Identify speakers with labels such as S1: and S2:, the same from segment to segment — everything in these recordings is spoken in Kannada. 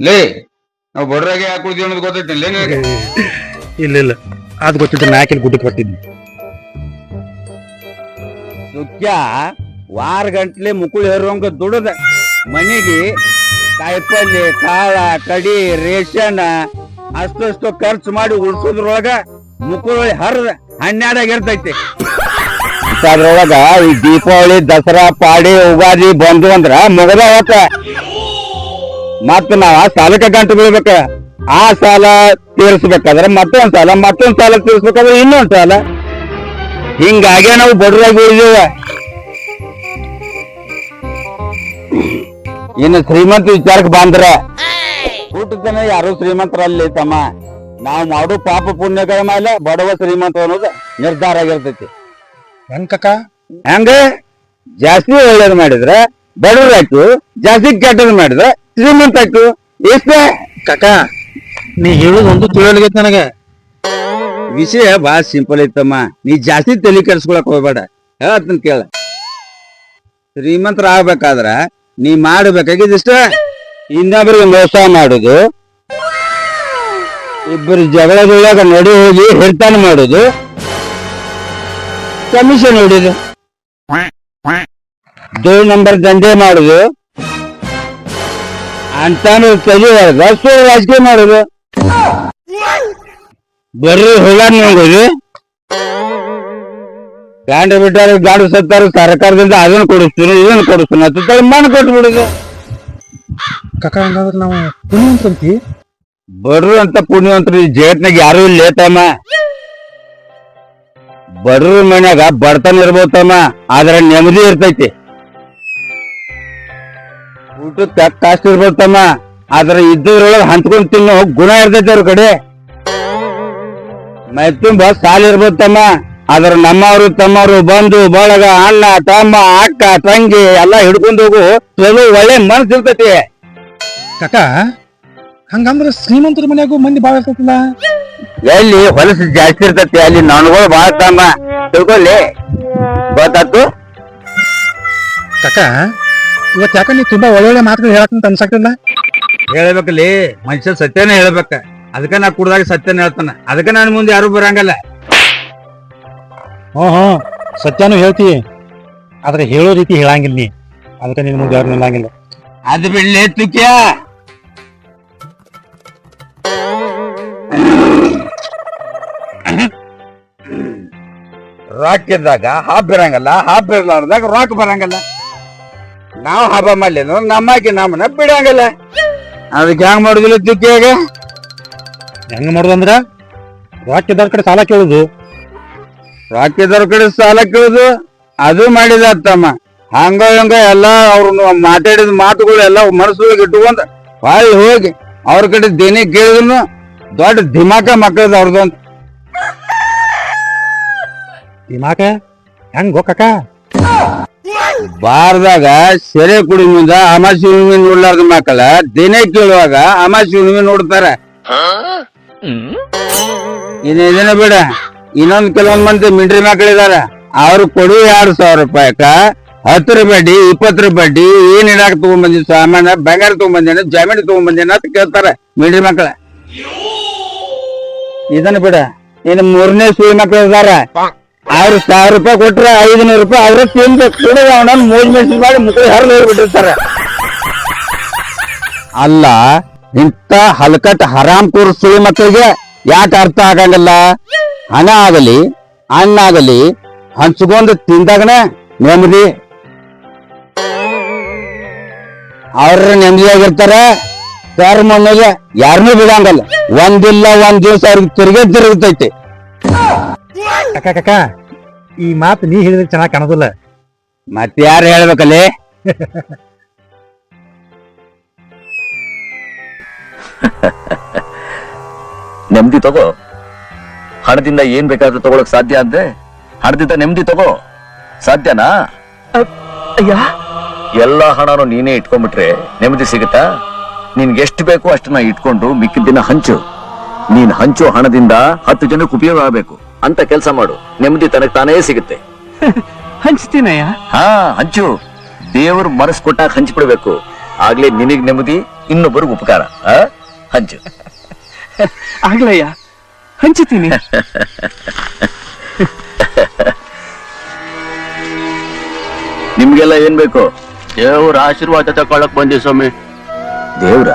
S1: ಲೇ, ನಾವು ಬಡ್ರಾಗೆ ಯಾಕೆ ಕುಡ್ದೀವಿ ಅನ್ನೋದು ಗೊತ್ತೈತಿ, ಲೇ ನಿನಗೆ.
S2: ಇಲ್ಲ ಇಲ್ಲ. ಅದು ಗೊತ್ತಿದ್ರೆ ನಾಕಿಲ್ ಗುಡ್ಡಕ್ಕೆ ಬರ್ತಿದ್ನಿ?
S3: ದುಃಖ ವಾರ ಗಂಟ್ಲೆ ಮುಕುಳಿ ಹೇರೋಂಗ ದುಡದ. ಮನೆಗೆ ಕಾಯಿಪಲ್ಲೆ, ಕಾಳ, ಕಡಿ, ರೇಷನ್ ಅಷ್ಟಷ್ಟು ಖರ್ಚು ಮಾಡಿ ಉಳ್ಸೋದ್ರೊಳಗ ಮುಕುಳಿ ಹರಿದ ಹನ್ನೆರಡಾಗಿರ್ತೈತಿ ಅದ್ರೊಳಗ ಈ ದೀಪಾವಳಿ, ದಸರಾ, ಪಾಡಿ, ಉಗಾದಿ ಬಂದು ಅಂದ್ರ ಮುಗದ ಹೋತ ಮತ್ತ ನಾವ ಸಾಲಕ್ಕೆ ಗಂಟು ಬೀಳ್ಬೇಕ. ಆ ಸಾಲ ತೀರಿಸ್ಬೇಕಾದ್ರೆ ಮತ್ತೊಂದ್ ಸಾಲ ಮತ್ತೊಂದ್ ಸಾಲ ತೀರಿಸ್ಬೇಕಾದ್ರೆ ಇನ್ನೊಂದ್ ಸಾಲ. ಹಿಂಗಾಗೆ ನಾವು ಬಡ್ರಾಗಿ ಉಳಿದೇವ ಇನ್ನು ಶ್ರೀಮಂತ ವಿಚಾರಕ್ಕೆ ಬಂದ್ರ. ಹುಟ್ಟತನ ಯಾರು ಶ್ರೀಮಂತರಲ್ಲಿ ತಮ್ಮ. ನಾವು ಮಾಡೋ ಪಾಪ ಪುಣ್ಯಗಳ ಮೇಲೆ ಬಡವ ಶ್ರೀಮಂತ ಅನ್ನೋದು ನಿರ್ಧಾರ ಆಗಿರ್ತೈತಿ.
S2: ಹೆಂಗ್ ಕಕ್ಕ
S3: ಹೆಂಗ? ಜಾಸ್ತಿ ಒಳ್ಳೇದು ಮಾಡಿದ್ರ ಬಡವರಾಯ್ತು ಜಾಸ್ತಿ ಕೆಟ್ಟದ್ ಮಾಡಿದ್ರೆ ಶ್ರೀಮಂತ ಆಯ್ತು. ಇಷ್ಟ
S2: ಕಕ್ಕ ನೀ ಹೇಳುದು ಒಂದು ತಿಳಿಯಲಿಗೈತಿ ನನಗೆ.
S3: ವಿಷಯ ಬಾಳ ಸಿಂಪಲ್ ಐತಮ್ಮ. ನೀ ಜಾಸ್ತಿ ತಲೆ ಕೆಡ್ಸ್ಕೊಳಕ್ ಹೋಗ್ಬೇಡ. ಹೇಳ್ತನ್ ಕೇಳ. ಶ್ರೀಮಂತರ ಆಗ್ಬೇಕಾದ್ರ ನೀ ಮಾಡಬೇಕಾಗಿದಿಷ್ಟ ಇನ್ನೊಬ್ರಿಗೆ ಮೋಸ ಮಾಡುದು. ಇಬ್ಬರು ಜಗಳದೊಳಗ ನಡಿ ಹೋಗಿ ಹಿಡ್ತಾನ ಮಾಡುದು. ಕಮಿಷನ್ ಹೊಡಿದು ದೋಳ್ ನಂಬರ್ ದಂಧೆ ಮಾಡುದು. ಅಂತಾನು ಸುಳ್ಳು ರಾಜಕೀಯ ಮಾಡುದು. ಬರ್ರಿ ಹೋಗಾಡ್ ನೋಡುದು ಗಾಂಡ ಬಿಟ್ಟಾರ ಗಾಡು ಸತ್ತಾರ ಸರ್ಕಾರದಿಂದ ಅದನ್ನ ಕೊಡಿಸ್ತೀನಿ ಇದನ್ನ ಕೊಡಿಸ್ತೀನಿ ಅಂತ ಮಣ್ಣು ಕೊಟ್ಟು ಬಿಡುದು
S2: ಕಕ್ಕ ಹಂಗಾದ್ರೆ ನಾವು ಪುಣ್ಯವಂತ
S3: ಬಡ್ರು ಅಂತ ಪುಣ್ಯವಂತರು ಈ ಜಗತ್ನಾಗ ಯಾರು ಇಲ್ಲ ತಮ್ಮ ಬಡ್ರ ಮನ್ಯಾಗ ಬಡತನ ಇರ್ಬೋದು ತಮ್ಮ ಆದ್ರೆ ನೆಮ್ಮದಿ ಇರ್ತೈತಿ. ಊಟಕ್ಕೆ ಕಷ್ಟ ಇರ್ಬೋದು ತಮ್ಮ ಆದ್ರೆ ಇದ್ದದ್ರೊಳಗೆ ಹಂಚ್ಕೊಂಡು ತಿನ್ನೋ ಗುಣ ಇರ್ತೈತಿ ಅವ್ರ ಕಡೆ. ಮೈ ತುಂಬ ಸಾಲ ಇರ್ಬೋದು ತಮ್ಮ ಆದ್ರೆ ನಮ್ಮವರು ತಮ್ಮವರು ಬಂಧು ಬಳಗ ಅಣ್ಣ ತಮ್ಮ ಅಕ್ಕ ತಂಗಿ ಎಲ್ಲ ಹಿಡ್ಕೊಂಡು ಹೋಗು. ಚಲೋ ಒಳ್ಳೆ ಮನಸ್ಸು ಇರ್ತೈತಿ
S2: ಕಕ್ಕ ಹಂಗಂದ್ರ ಶ್ರೀಮಂತರ ಮನ್ಯಾಗು ಮಂದಿ ಬಾಳ ಇರ್ತೈತಿಲ್ಲ?
S3: ಎಲ್ಲಿ ಹೊಲಸು ಜಾಸ್ತಿ ಇರ್ತೈತಿ ಅಲ್ಲಿ ನನಗಳು ಬಾಳ ತಮ್ಮ. ತಿಳ್ಕೊಳ್ಳಿ. ಗೊತ್ತಾತು
S2: ಕಕ್ಕ ಇವತ್ ಯಾಕಂದ್ರೆ ನೀ ತುಂಬಾ ಒಳ್ಳೊಳ್ಳೆ ಮಾತುಗಳು ಹೇಳಕ್ ಅನ್ಸಕ್ತಿಲ್ಲ?
S1: ಹೇಳ್ಬೇಕಲ್ಲಿ. ಮನುಷ್ಯ ಸತ್ಯನೇ ಹೇಳ್ಬೇಕ. ಅದಕ್ಕ ನಾ ಕುಡ್ದಾಗ ಸತ್ಯನ ಹೇಳ್ತಾನ. ಅದಕ್ಕ ನಾನು ಮುಂದೆ ಯಾರು ಬರಂಗಲ್ಲ.
S2: ಹ್ಞೂ ಹ್ಞೂ ಸತ್ಯನೂ ಹೇಳ್ತಿ. ಆದ್ರೆ ಹೇಳೋ ರೀತಿ ಹೇಳಂಗಿಲ್ಲ ನೀ. ಅದಕ್ಕೆ ನಿನ್ ಮುಂದೆ ಯಾರು ನಿಲ್ಲಂಗಿಲ್ಲ.
S1: ಅದು ಬಿಡ್ಲಿ ತುಕ್ಯ. ರಾಕ್ ಇದ್ದಾಗ ಹಾಪ್ ಬರಂಗಲ್ಲ ಹಾಪ್ ಇರ್ಲಾರ್ದಾಗ ರಾಕ್ ಬರಂಗಲ್ಲ. ನಾವು ಹಬ್ಬ ಮಾಡ್ಲಿಲ್ಲ ನಮ್ಮಾಕಿ ನಮ್ಮನ್ನ ಬಿಡಂಗಲ್ಲ. ಅದಕ್ಕೆ ಹೆಂಗ್ ಮಾಡುದಿಲ್ಲ ತುಕ್ಕಿಯಾಗ
S2: ಹೆಂಗ್ ಮಾಡೋದಂದ್ರ ರೊಕ್ಕ ಇದ್ದವ್ರ ಕಡೆ ಸಾಲ ಕೇಳುದು.
S1: ರಾಕಿದಾರ ಕಡೆ ಸಾಲ ಕೇಳುದು ಅದು ಮಾಡಿದ ತಮ್ಮ. ಹಂಗ ಹಂಗ ಎಲ್ಲ ಅವ್ರನ್ನ ಮಾತಾಡಿದ ಮಾತುಗಳು ಎಲ್ಲ ಮನಸ್ಸೊಳಗೆ ಇಟ್ಟುಕೊಂಡ್ ಹೊಳ್ಳಿ ಹೋಗಿ ಅವ್ರ ಕಡೆ ದೇನಿ ಕೇಳಿದ್ರು ದೊಡ್ಡ ದಿಮಾಕ ಮಕ್ಕಳದ ಅವ್ರದ್ದು ಅಂತ.
S2: ದಿಮಾಕ? ಹೆಂಗ್ ಬಾರದಾಗ
S3: ಬಾರ್ದಾಗ ಸೆರೆ ಕುಡಿಮಿಂದ ಅಮಾಸಿ ಹುಣ್ಣಿಮೆ ನೋಡ್ಲಾರ್ದ ಮಕ್ಕಳ ದಿನ ಕೇಳುವಾಗ ಅಮಾಸಿ ಹುಣ್ಣಿಮೆ ನೋಡ್ತಾರ. ಇನ್ನ ಇದನ್ನ ಬೇಡ. ಇನ್ನೊಂದ್ ಕೆಲವೊಂದ್ ಮಂದಿ ಮಿಂಡ್ರಿ ಮಕ್ಕಳಿದಾರ ಅವ್ರು ಕೊಡು ಎರಡ್ ಸಾವಿರ ರೂಪಾಯಿಕ ಹತ್ತು ರೂಪಾಯಿ ಇಪ್ಪತ್ತು ರೂಪಾಯಿ ಏನ್ ಇಡಾಕ ತಗೊಂಬಂದಿ ಸಾಮಾನ, ಬಂಗಾರ ತಗೊಂಬಂದೇನ, ಜಮೀನು ತಗೊಂಬಂದೇನ ಅಂತ ಕೇಳ್ತಾರ ಮಿಂಡ್ರಿ ಮಕ್ಕಳ ಇದನ್ನ ಬಿಡ. ಇನ್ ಮೂರನೇ ಸೂರಿ ಮಕ್ಕಳು ಇದಾರ. ಅವ್ರು ಸಾವಿರ ರೂಪಾಯಿ ಕೊಟ್ರ ಐದ್ನೂರು ರೂಪಾಯಿ ಅವ್ರ ತಿನ್ಬೇಕು ಕುಡಿದ ಅವನ ಮೋಜ್ ಮೆಣಸಿನ ಮಾಡಿ ಮುಖ ಹರಿದು ಅಲ್ಲ ಇಂಥ ಹಲಕಟ್ ಹರಾಮ್ ಕೂರ್ ಸುಳಿ ಮಕ್ಕಳಿಗೆ ಯಾಕೆ ಅರ್ಥ ಆಗಂಗಿಲ್ಲ? ಹಣ ಆಗಲಿ ಹಣ್ಣಾಗಲಿ ಹಂಚ್ಕೊಂಡು ತಿಂದಾಗನ ನೆಮ್ಮದಿ. ಅವ್ರ ನೆಮ್ಮದಿಯಾಗಿರ್ತಾರ ಕರ್ಮ ಮಣ್ಣಿಗೆ ಯಾರನ್ನೂ ಬಿಡಂಗಲ್ಲ. ಒಂದಿಲ್ಲ ಒಂದ್ ದಿವ್ಸ ಅವ್ರಿಗೆ ತಿರುಗೇ ತಿರುಗುತ್ತೈತಿ
S2: ಕಕ್ಕ ಕಕ್ಕ ಈ ಮಾತು ನೀ ಹೇಳಿದ್ರೆ ಚೆನ್ನಾಗಿ ಕಾಣೋದಿಲ್ಲ.
S3: ಮತ್ತೆ ಯಾರು ಹೇಳ್ಬೇಕಲ್ಲಿ?
S4: ನೆಮ್ಮದಿ ತಗೋ. ಹಣದಿಂದ ಏನ್ ಬೇಕಾದ್ರೂ ತಗೊಳಕ್ ಸಾಧ್ಯ ಅಂದ್ರೆ ಹಣದಿಂದ ನೆಮ್ಮದಿ ತಗೋ. ಸಾಧ್ಯನಾ?
S5: ಅಯ್ಯ
S4: ಎಲ್ಲಾ ಹಣನು ನೀನೇ ಇಟ್ಕೊಂಡ್ಬಿಟ್ರೆ ನೆಮ್ಮದಿ ಸಿಗುತ್ತಾ? ನಿನ್ಗೆ ಎಷ್ಟು ಬೇಕೋ ಅಷ್ಟನ್ನ ಇಟ್ಕೊಂಡು ಮಿಕ್ಕಿದ್ದಿನ ಹಂಚು. ನೀನ್ ಹಂಚೋ ಹಣದಿಂದ ಹತ್ತು ಜನಕ್ಕೆ ಉಪಯೋಗ ಆಗಬೇಕು. ಅಂತ ಕೆಲಸ ಮಾಡು. ನೆಮ್ಮದಿ ತನಕ ತಾನೇ ಸಿಗುತ್ತೆ.
S5: ಹಂಚ್ತೀನಯ್ಯ
S4: ಹಾ ಹಂಚು. ದೇವರು ಮನಸ್ಸು ಕೊಟ್ಟಾಗ ಹಂಚಿಬಿಡ್ಬೇಕು. ಆಗ್ಲೇ ನಿನಗ್ ನೆಮ್ಮದಿ ಇನ್ನೊಬ್ಬರಿಗೆ ಉಪಕಾರ. ಆ? ಹಂಚು.
S5: ಆಗ್ಲಯ್ಯ? ಹಂಚುತ್ತೀನಿ.
S4: ನಿಮ್ಗೆಲ್ಲ ಏನ್ ಬೇಕು?
S6: ದೇವ್ರ ಆಶೀರ್ವಾದ ತಗೊಳಕ್ ಬಂದಿ ಸ್ವಾಮಿ.
S4: ದೇವ್ರ?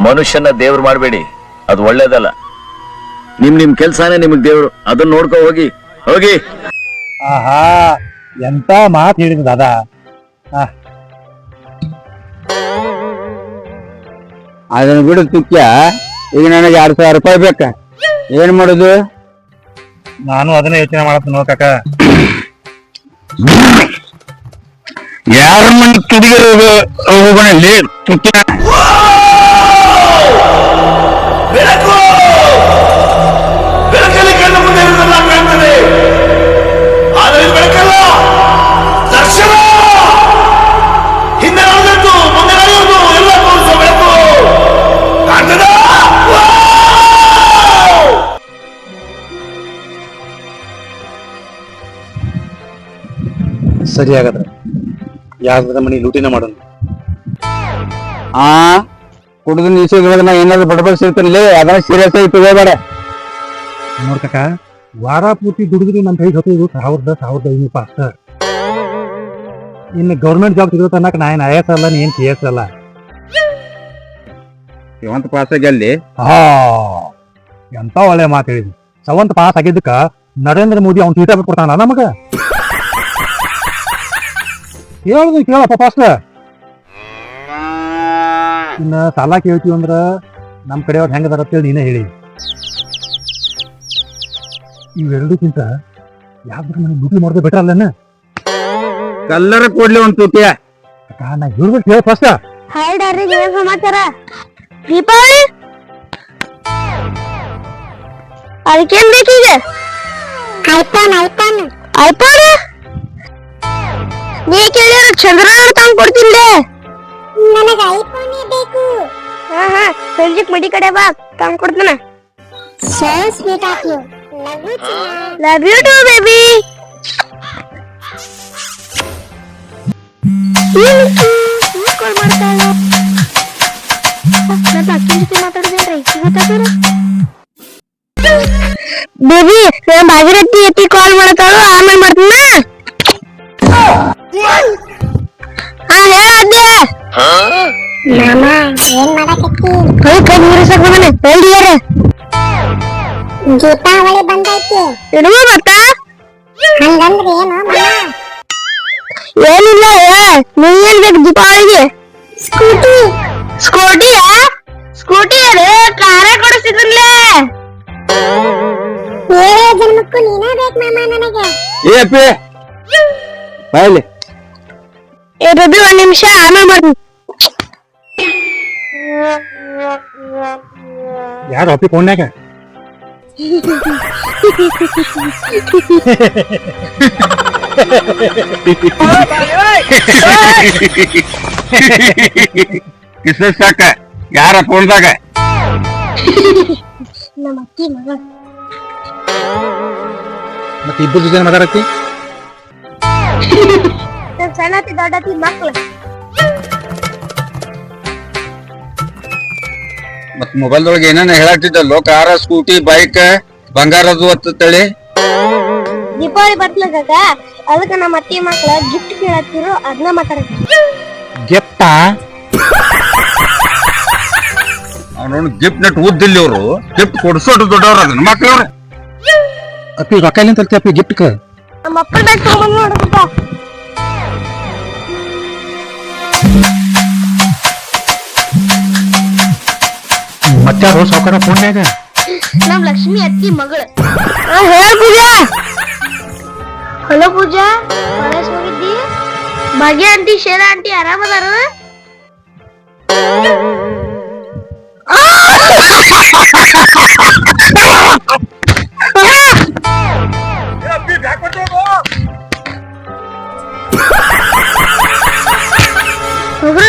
S4: ಮನುಷ್ಯನ ದೇವ್ರು ಮಾಡಬೇಡಿ. ಅದು ಒಳ್ಳೇದಲ್ಲ. ನಿಮ್ ನಿಮ್ ಕೆಲ್ಸಾನೇ ನಿಮ್ಗೆ ದೇವ್ರು. ಅದನ್ನ ನೋಡ್ಕೊ ಹೋಗಿ. ಹೋಗಿ.
S2: ಆಹಾ ಎಂತ ಮಾತು ಹೇಳಿದ ದಾದಾ.
S3: ಅದನ್ನ ಬಿಡು ತುಕ್ಯ. ಈಗ ನನಗೆ ಎರಡ್ ಸಾವಿರ ರೂಪಾಯಿ ಬೇಕ. ಏನ್ ಮಾಡುದು?
S2: ನಾನು ಅದನ್ನ ಯೋಚನೆ ಮಾಡತ್ತ ನೋ ಕಾಕ.
S3: ಯಾರ ಮನೆ ತುದಿಗೆ ಹೋಗೋಣಲ್ಲಿ ತುಕ್ಯ?
S7: ಬೆಳಕಲ್ಲಿ
S2: ಸರಿ ಹಾಗಾದ್ರೆ ಯಾರದ ಮನಿ ಲೂಟಿನ ಮಾಡೋಣ
S3: ಆ? ಕುಡಿದು ನಿಲ್ಸಿದ್ರೆ ನಾ ಏನಾದ್ರು ಸಿಗ್ತಾನೆ ಅದನ್ನ ಸೀರಿಯಸ್ ಆಗಿ ತಗೋಬೇಡ.
S2: ನೋಡ್ಕ ಕಾಕ ವಾರ ಪೂರ್ತಿ ದುಡಿದ್ರಿ ನಮ್ ಕೈಗೆ ಹೊತ್ತಿದ್ದು ಸಾವಿರದ ಸಾವಿರದ ಐನೂರು ರೂಪಾಯಿ ಅಷ್ಟ. ಇನ್ನು ಗೌರ್ಮೆಂಟ್ ಜಾಬ್ ಸಿಗೋ ತನಕ ನಾ ಏನ್ ಐ ಎಸ್ ಅಲ್ಲ ನೀನು ಏನ್ ಸಿ ಎಸ್ ಅಲ್ಲ?
S3: ಇವಂತ ಪಾಸ್ ಆಗಿ ಅಲ್ಲಿ?
S2: ಹಾ ಎಂತ ಒಳ್ಳೆ ಮಾತು ಹೇಳಿದ್ವಿ ಸವಂತ ಪಾಸ್ ಆಗಿದ್ದಕ್ಕ ನರೇಂದ್ರ ಮೋದಿ ಅವ್ನು ಟ್ವೀಟರ್ ಕೊಡ್ತಾನ ನಮಗ? ಹೇಳುದು ಕೇಳಪ್ಪ ಫಸ್ಟ್ ಇನ್ನ ಸಾಲ ಕೇಳ್ತೀವಿ ಅಂದ್ರ ನಮ್ ಕಡೆ ಅವ್ರು ಹೆಂಗದಾರ ಅಂತೇಳಿ ನೀನೇ ಹೇಳಿ. ಇವೆರಡಕ್ಕಿಂತ ಯಾವ್ದ್ರ ಮನೆ ದುಡ್ಡು ಮಾಡೋದು ಬೆಟರ್ ಅಲ್ಲನ?
S3: ಕಲ್ಲರ ಕೊಡ್ಲಿ ಒಂದ್
S2: ತುಟಿಯ. ನಾ ಹೇಳ್ಬೇಕು ಹೇಳ ಫಸ್ಟ್
S8: ಹಾಯ್ ಡಾರ್ರಿ ಏನ್ ಸಮಾಚಾರ? ದೀಪಾವಳಿ? ಅದಕ್ಕೇನ್ ಬೇಕೀಗ ಐಫೋನ್ ಐಫೋನ್ ಐಫೋನ್ ನೀ ಕೇಳಿರ ಚಂದ್ರನ ತಂಗ್ ಕೊಡ್ತಿಲ್ಲೆ ನನಗೆ ಐಫೋನ್ ಬೇಕು ಹಾ ಹಾ ಸಂಜಿಕ್ ಮಡಿ ಕಡೆ ಬಾ ತಂಗ್ ಕೊಡ್ತಾನ so sweet of you love you too baby call ಮಾಡ್ತಾಳೆ ನನ್ನ ಅಕ್ಕನ ಜೊತೆ ಮಾತಾಡಿದ್ರೆ ಗೊತ್ತಾಗ್ತಾರ ಬೇಬಿ ನಾನು ಭಾಗೀರಥಿ ಎತ್ತಿ ಕಾಲ್ ಮಾಡ್ತಾಳು ಆಮೇಲೆ ಮಾಡ್ತೀನ ದೀಪಾವಳಿ ಬಂದೈತಿ. ಇಡುವ ಮತ್ತ? ಹಂಗಂದ್ರೆ ಏನು ಮಮ್ಮ ಏನಿಲ್ಲ ನೀ ಏನ್ ಬೇಕು ದೀಪಾವಳಿಗೆ ಸ್ಕೂಟಿ. ಸ್ಕೂಟಿ ಸ್ಕೂಟಿ ಅದೇ ಕಾರ ಕೊಡಿಸಿದ್ರಲ್ಲೇ ಏಳೇ ಜನ್ಮಕ್ಕೂ ನೀನೇ ಬೇಕು ಮಾಮ ನನಗೆ.
S3: ಏ ಅಪ್ಪಿ. ಬಾಯ್ಲಿ.
S8: ಏ ಬೇಬಿ ಒಂದ್ ನಿಮಿಷ ಆಮೇಲೆ ಮಾಡ್ತೀನಿ.
S2: ಯಾರು ಅಪ್ಪಿ ಫೋನ್ಯಾಗ
S3: ಇಷ್ಟ ಸಾಕ ಯಾರ ಫೋನ್ದಾಗ
S8: ನಮ್ಮ ಅತ್ತಿ ಮಗ.
S2: ಮತ್ತೆ ಇಬ್ಬರು ಜೊತೆ ಮಾತಾಡತ್ತಿ?
S8: ನಮ್ ಸಣ್ಣತಿ ದೊಡ್ಡತಿ ಮಕ್ಳು.
S3: ಮೊಬೈಲ್ದೊಳಗೆ ಏನೇನ ಲೋಕ ಕಾರ ಸ್ಕೂಟಿ ಬೈಕ್ ಬಂಗಾರದು ಅಂತೇಳಿ.
S8: ದೀಪಾವಳಿ ಬರ್ತದ ಅದಕ್ಕೆ ನಮ್ಮ ಅತ್ತಿ ಮಕ್ಕಳ ಗಿಫ್ಟ್ ಕೇಳತ್ತಿರು ಅದನ್ನ ಮಾತಾಡತ್ತಿ
S2: ಗೆಪ್ಪ
S3: ಅವನು ಗಿಫ್ಟ್ ನೆಟ್ ಉದ್ದಿಲ್ಲ ಅವರು ಗಿಫ್ಟ್ ಕೊಡ್ಸೋದು ದೊಡ್ಡವ್ರು ಅದನ್ನ. ಮಕ್ಕಳವ್ರು
S2: ಅಪ್ಪಿ ರೊಕ್ಕ ಎಲ್ಲಿಂದ ತರ್ತಿ ಅಪ್ಪಿ ಗಿಫ್ಟ್
S8: ನಮ್ಮ ಅಪ್ಪನ ತಗೊಂಡ್ ನೋಡಪ್ಪ
S2: मत्या रोज सौकर
S8: फ़ोन नहीं गया नाम लक्ष्मी अच्छी मगर हेलो पूजा हेलो पूजा मनीष मगर दी भाग्य आंटी शेरा आंटी आराम कर रहे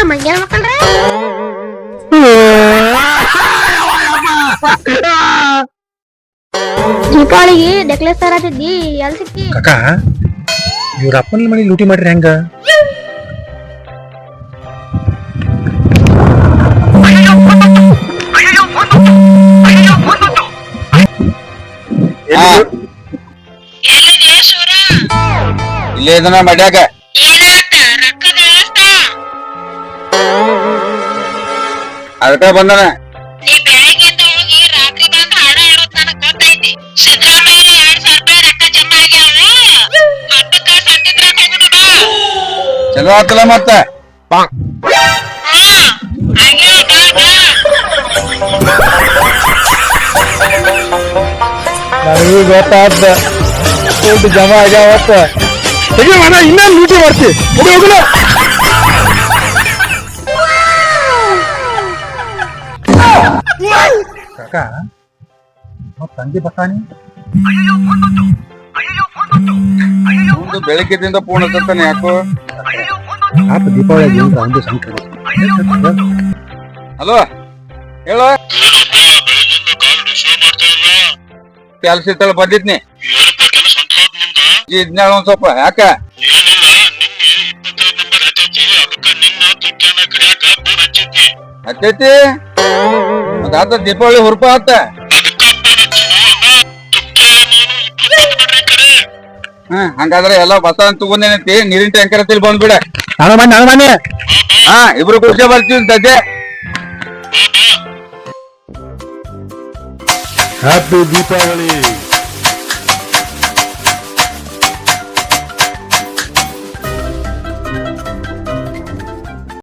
S8: मंगल ದೀಪಾವಳಿಗೆ ನೆಕ್ಲೆಸ್ ತರತಿದ್ದಿ ಎಲ್ ಸಿಕ್ಕಿ
S2: ಕಾಕ ಇವ್ರ ಅಪ್ಪನ ಮನೆ ಲೂಟಿ ಮಾಡ್ರಿ ಹೆಂಗ.
S1: ಇಲ್ಲೇ ಇದನ್ನ ಮಡ್ಯಾಕ ಅದಕ್ಕ ಬಂದನ. ಚಲೋ ಆತಲ್ಲ ಮತ್ತ
S2: ನನಗೂ ಗೊತ್ತಾದ ದುಡ್ಡು ಜಮಾ ಆಗ್ಯಾವತ್ತ ತೆಗಿ ಮನ ಇನ್ನೇನು ಲೂಟಿ ಮಾಡ್ತಿ ಹೋಗಿ ಹೋಗಲ ಕಾಕ ಮತ್ತ್ ತಂದೆ ಬಸಾಣಿ
S1: ಒಂದು ಬೆಳಗ್ಗೆದಿಂದ ಫೋನ್ ಹಚ್ಚತ್ತಾನೆ ಯಾಕೋ?
S2: ಆತ ದೀಪಾವಳಿ ಒಂದು ಸಂಕಟ.
S1: ಹಲೋ ಹೇಳ. ಕೆಲ್ಸ ಬಂದಿದ್ನಿ. ಇದ್ನಾಳ ಒಂದ್ ಸ್ವಲ್ಪ ಯಾಕ? ಹತ್ತೈತಿ? ಅದಾದ ದೀಪಾವಳಿ ಹುರ್ಪ ಆತ. ಹಂಗಾದ್ರೆ ಎಲ್ಲ ಬಸ ಅಂತ ತಗೊಂಡೇನೈತಿ ನೀರಿನ ಟ್ಯಾಂಕರ್ ಹತ್ತಿರ ಬಂದ್ಬಿಡ.
S2: ನಾನು ಬನ್ನಿ ನಾನು ಬನ್ನಿ.
S1: ಹಾ ಇಬ್ರು ಕುರ್ಚೆ ಬರ್ತೀವಿ ಸದ್ಯ
S2: ಹ್ಯಾಪಿ ದೀಪಾವಳಿ